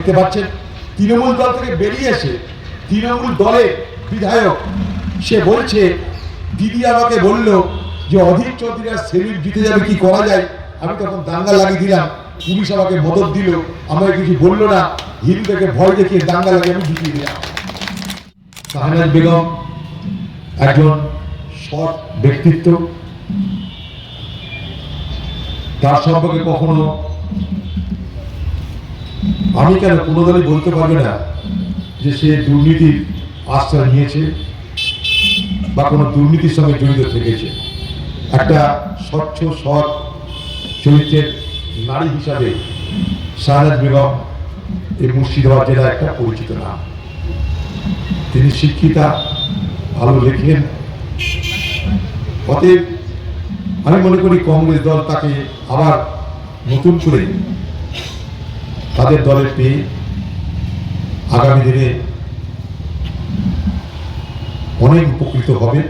দেখতে পাচ্ছেন, তৃণমূল দল থেকে বেরিয়ে এসে তৃণমূল দলের বিধায়ক, সে বলছে, দিদি আমাকে বলল যে অধীর চৌধুরী আর সেলিম জিতে যাবে, কি করা যায়? আমি তখন দাঙ্গা লাগিয়ে দিলাম, পুলিশ আমাকে মদত দিল আমাকে কিছু বলল না, হিন্দুদেরকে ভয় দেখিয়ে দাঙ্গা লাগিয়ে আমি জিতিয়ে দিলাম। শাহনাজ বেগম একজন সৎ ব্যক্তিত্ব। তার সম্পর্কে কখনো আমি কেন কোনো দলই বলতে পারবে না যে সে দুর্নীতির আশ্রয় নিয়েছে বা কোনো দুর্নীতির সঙ্গে জড়িত থেকেছে? একটা স্বচ্ছ, সৎ চরিত্রের নারী হিসাবে শাহনাজ বেগম এই মুর্শিদাবাদ জেলার একটা পরিচিত নাম। তিনি শিক্ষিতা, ভালো লেখেন। অতএব আমি মনে করি কংগ্রেস দল তাকে আবার নতুন করে তাদের দলে পেয়ে আগামী দিনে অনেক উপকৃত হবে।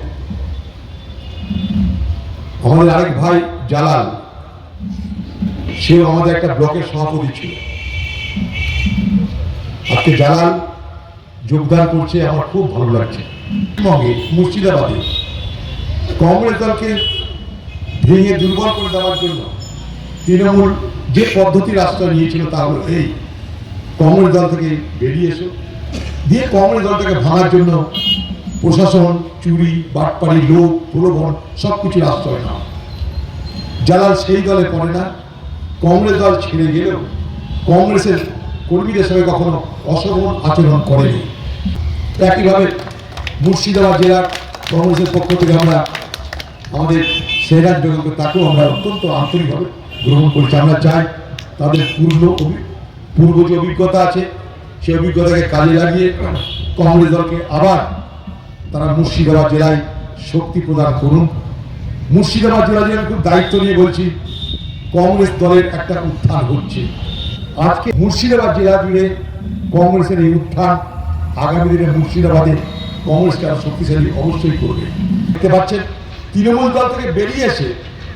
আমাদের আরেক ভাই জালাল, সেও আমাদের একটা ব্লকের সভাপতি ছিল। আজকে জালাল যোগদান করছে, আমার খুব ভালো লাগছে। মুর্শিদাবাদে কংগ্রেস দলকে ভেঙে দুর্বল করে দেওয়ার জন্য তৃণমূল যে পদ্ধতির আশ্রয় নিয়েছিল তা হলো এই। কংগ্রেস দল থেকে বেরিয়ে এসো। দিয়ে কংগ্রেস দলটাকে ভাঙার জন্য প্রশাসন, চুরি, বাটপাড়ি, লোক, প্রলোভন সব কিছুর আশ্রয় নাও যারা সেই দলে পড়ে না। কংগ্রেস দল ছেড়ে গেলেও কংগ্রেসের কর্মীদের সঙ্গে কখনো অশোভন আচরণ করেনি। একইভাবে মুর্শিদাবাদ জেলার কংগ্রেসের পক্ষ থেকে আমরা আমাদের সেরাজ বেগমকে তাকেও আমরা অত্যন্ত আন্তরিকভাবে গ্রহণ করছি। আমরা চাই তাদের পূর্ণ পূর্ব যে অভিজ্ঞতা আছে, সেই অভিজ্ঞতাকে কাজে লাগিয়ে কংগ্রেস দলকে আবার তারা মুর্শিদাবাদ জেলায় শক্তি প্রদান করুন। মুর্শিদাবাদ জেলা জেলা খুব দায়িত্ব নিয়ে বলছি, কংগ্রেস দলের একটা উত্থান হচ্ছে। আজকে মুর্শিদাবাদ জেলা জুড়ে কংগ্রেসের এই উত্থান আগামী দিনে মুর্শিদাবাদে কংগ্রেসকে আরও শক্তিশালী অবশ্যই করবে। দেখতে পাচ্ছেন, তৃণমূল দল থেকে বেরিয়ে এসে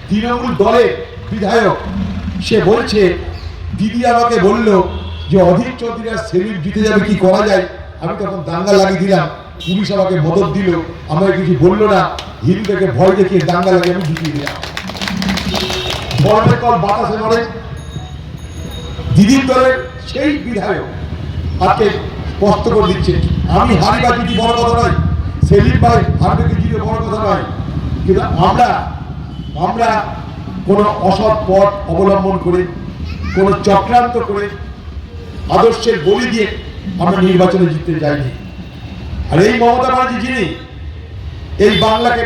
তৃণমূল দলের বিধায়ক, সে বলছে, দিদি আমাকে বলল যে অধীর চৌধুরী আর সেলিম জিতে যাবে, কি করা যায়? আমি তখন দাঙ্গা লাগিয়ে দিলাম, পুলিশ আমাকে মদত দিল আমাকে কিছু বলল না, হিন্দুদেরকে ভয় দেখিয়ে দাঙ্গা লাগিয়ে আমি জিতিয়ে দিলাম। বর্ণের কল বাতাসে মারে দিদির দলের সেই বিধায়ক আজকে স্পষ্ট করে দিচ্ছে, আমি হারি বা জিতি বড় কথা নয়, সেলিম ভাই হারবে কি জিতে বড় কথা নয়, কিন্তু আমরা আমরা কোনো অসৎ পথ অবলম্বন করে, কোনো চক্রান্ত করে আদর্শের বলি দিয়ে আমরা নির্বাচনে জিততে যাইনি। আর এই মমতা ব্যানার্জি যিনি, এই বাংলাকে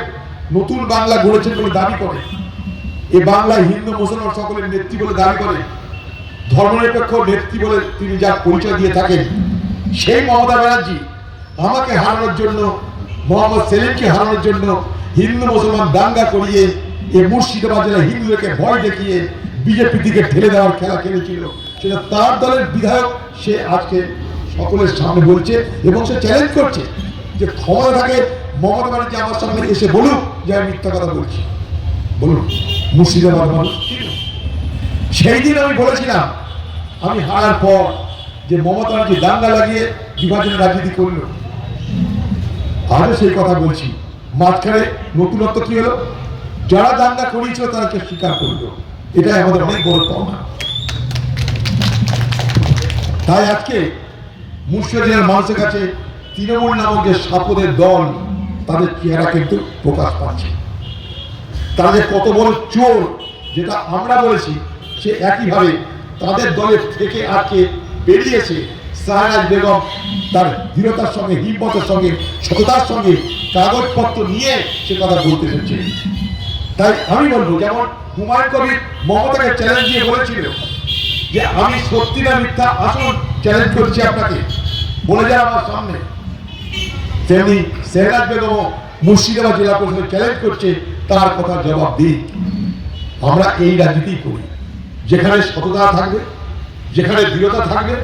নতুন বাংলা গড়েছেন বলে দাবি করে এই বাংলায় হিন্দু মুসলমান সকলের নেত্রী বলে দাবি করে ধর্মনিরপেক্ষ নেত্রী বলে তিনি যা পরিচয় দিয়ে থাকেন, সেই মমতা ব্যানার্জি আমাকে হারানোর জন্য, মোহাম্মদ সেলিমকে হারানোর জন্য হিন্দু মুসলমান দাঙ্গা করিয়ে এই মুর্শিদাবাদ জেলায় হিন্দুদেরকে ভয় দেখিয়ে বিজেপি দিকে ঠেলে দেওয়ার খেলা খেলেছিল। সেটা তার দলের বিধায়ক, সে আজকে সকলের সামনে বলছে এবং সে চ্যালেঞ্জ করছে যে ক্ষমতা থাকে মমতা আমার সামনে এসে বলুক যে আমি মিথ্যা কথা বলছি। বলুন, মুর্শিদাবাদ মানুষ। সেই দিন আমি বলেছিলাম, আমি হারার পর যে মমতা ব্যানার্জি দাঙ্গা লাগিয়ে বিভাজনের রাজনীতি করল। আজও সেই কথা বলছি। মাঝখানে নতুনত্ব কি হলো? যারা দাঙ্গা করিয়েছিল তাদেরকে স্বীকার করল। এটাই আমাদের অনেক বড় পাওনা। তাই আজকে মুর্শিদাবাদের মানুষের কাছে তৃণমূল নামক যে সাপদের দল তাদের চেহারা কিন্তু প্রকাশ পাচ্ছে। তারা যে কত বড় চোর যেটা আমরা বলেছি, সে একইভাবে তাদের দলের থেকে আজকে বেরিয়েছে সাহারাজ বেগম। তার দৃঢ়তার সঙ্গে, হিম্মতের সঙ্গে, সততার সঙ্গে কাগজপত্র নিয়ে সে কথা বলতে এসেছে। তাই আমি বলব, যেমন হুমায়ুন কবির মমতাকে চ্যালেঞ্জ দিয়ে বলেছিল যে, আমি সত্যি না মিথ্যা, আসুন চ্যালেঞ্জ করছি আপনাকে। বলে যান আমার সামনে। তেমনি সেহরাজ বেগম মুর্শিদাবাদ জেলা পরিষদ চ্যালেঞ্জ করছে, তার কথা জবাব দিই। আমরা এই রাজনীতি করি যেখানে সততা থাকবে, যেখানে দৃঢ়তা থাকবে,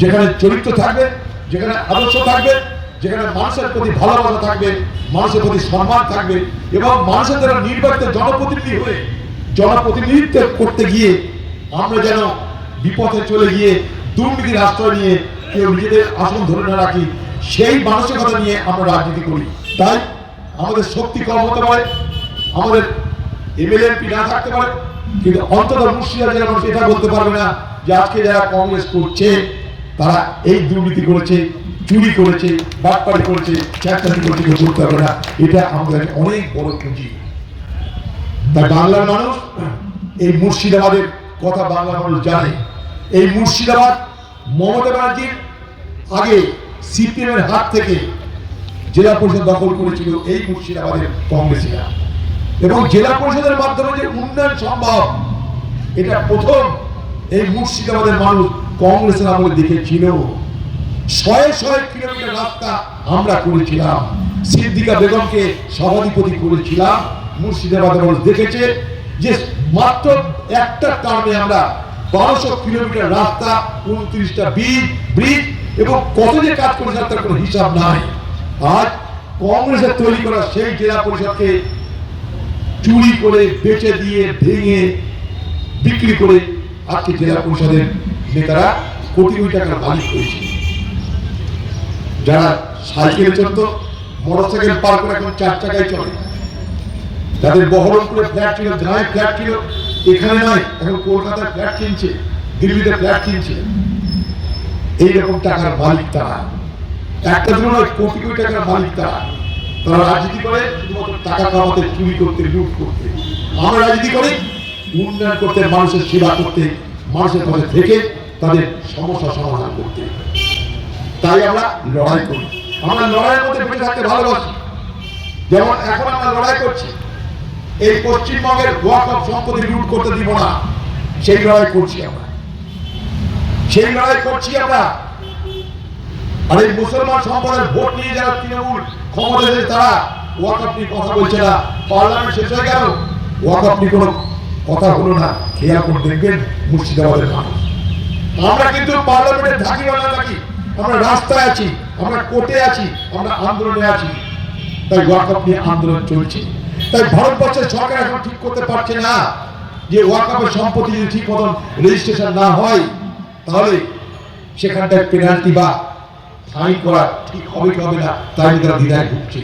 যেখানে চরিত্র থাকবে, যেখানে আদর্শ থাকবে যেখানে মানুষের প্রতি ভালোবাসা থাকবে, মানুষের প্রতি সম্মান থাকবে এবং মানুষের দ্বারা নির্বাচিত জনপ্রতিনিধি হয়ে জনপ্রতিনিধিত্ব করতে গিয়ে আমরা যেন বিপথে চলে গিয়ে দুর্নীতির আশ্রয় নিয়ে কেউ নিজেদের আসন ধরে না রাখি, সেই মানসিকতা নিয়ে আমরা রাজনীতি করি। তাই আমাদের শক্তি কম হতে পারে, আমাদের এমএলএ এমপি না থাকতে পারে, কিন্তু অন্তত মুর্শিদা জেলা মানুষ এটা বলতে পারবে না যে আজকে যারা কংগ্রেস করছে, তারা এই দুর্নীতি করেছে চুরি করেছে বাটপাড়ি করেছে চাকরি করেছে করতে পারবে না। এটা আমাদের অনেক বড় পুঁজি। তাই বাংলার মানুষ এই মুর্শিদাবাদের কথা বাংলার মানুষ জানে। এই মুর্শিদাবাদ মমতা ব্যানার্জির আগে সিপিএমের হাত থেকে জেলা পরিষদ দখল করেছিল এই মুর্শিদাবাদের কংগ্রেসীরা। এবং জেলা পরিষদের মাধ্যমে যে উন্নয়ন সম্ভব, এটা প্রথম এই মুর্শিদাবাদের মানুষ কংগ্রেসের আমলে দেখেছিল। শয়ে শয়ে কিলোমিটার রাস্তা আমরা করেছিলাম। বেগমকে সভাধিপতি করেছিলাম। মুর্শিদাবাদের মানুষ দেখেছে যে মাত্র একটা টার্মে আমরা বারোশো কিলোমিটার রাস্তা, উনত্রিশটা ব্রিজ ব্রিজ এবং কত যে কাজ করেছিলাম তার কোনো হিসাব নাই। আজ কংগ্রেসের তৈরি করা সেই জেলা পরিষদকে চুরি করে, বেচে দিয়ে, ভেঙে বিক্রি করে আজকে জেলা পরিষদের নেতারা কোটি কোটি টাকার মালিক হয়েছে। যারা সাইকেল চলত মোটর সাইকেল পার করে এখন চার চাকায় চলে। যাদের বহরমপুরে ফ্ল্যাট ছিল গায়ে ফ্ল্যাট ছিল, এখানে নয়, এখন কলকাতায় ফ্ল্যাট কিনছে, দিল্লিতে ফ্ল্যাট কিনছে। এইরকম টাকার মালিক তারা। একটা দিন নয়, কোটি কোটি টাকার মালিক তারা। তারা রাজনীতি করে? শুধুমাত্র টাকা কামাতে, চুরি করতে, লুট করতে। আমরা রাজনীতি করি? উন্নয়ন করতে, মানুষের সেবা করতে, মানুষের পাশে থেকে তাদের সমস্যা সমাধান করতে। তাই আমরা লড়াই করি। আমরা লড়াইয়ের মধ্যে বেঁচে থাকতে ভালোবাসি। যেমন এখন আমরা লড়াই করছি। এই পশ্চিমবঙ্গের ওয়াক অফ সম্পত্তি লুট করতে দিব না। সেই লড়াই করছি আমরা। সেই লড়াই করছি আমরা। আর এই মুসলমান সম্প্রদায়ের ভোট নিয়ে যারা তৃণমূল ক্ষমতা এসেছে, তারা ওয়াকআপ নিয়ে কথা বলছে না। পার্লামেন্ট শেষ হয়ে গেল। ওয়াকআপ নিয়ে কোনো কথা হলো না। খেয়াল করে দেখবেন মুর্শিদাবাদের মানুষ। আমরা কিন্তু পার্লামেন্টে থাকি বা না থাকি আমরা রাস্তায় আছি, আমরা কোর্টে আছি, আমরা আন্দোলনে আছি। তাই ওয়াকআপ নিয়ে আন্দোলন চলছে। তাই ভারতবর্ষের সরকার এখন ঠিক করতে পারছে না যে ওয়াকআপের সম্পত্তি যদি ঠিক মতন রেজিস্ট্রেশন না হয়, তাহলে সেখানটায় পেনাল্টি বা ফাইন করা ঠিক হবে কি হবে না, তাই তারা দ্বিধায় ঢুকছে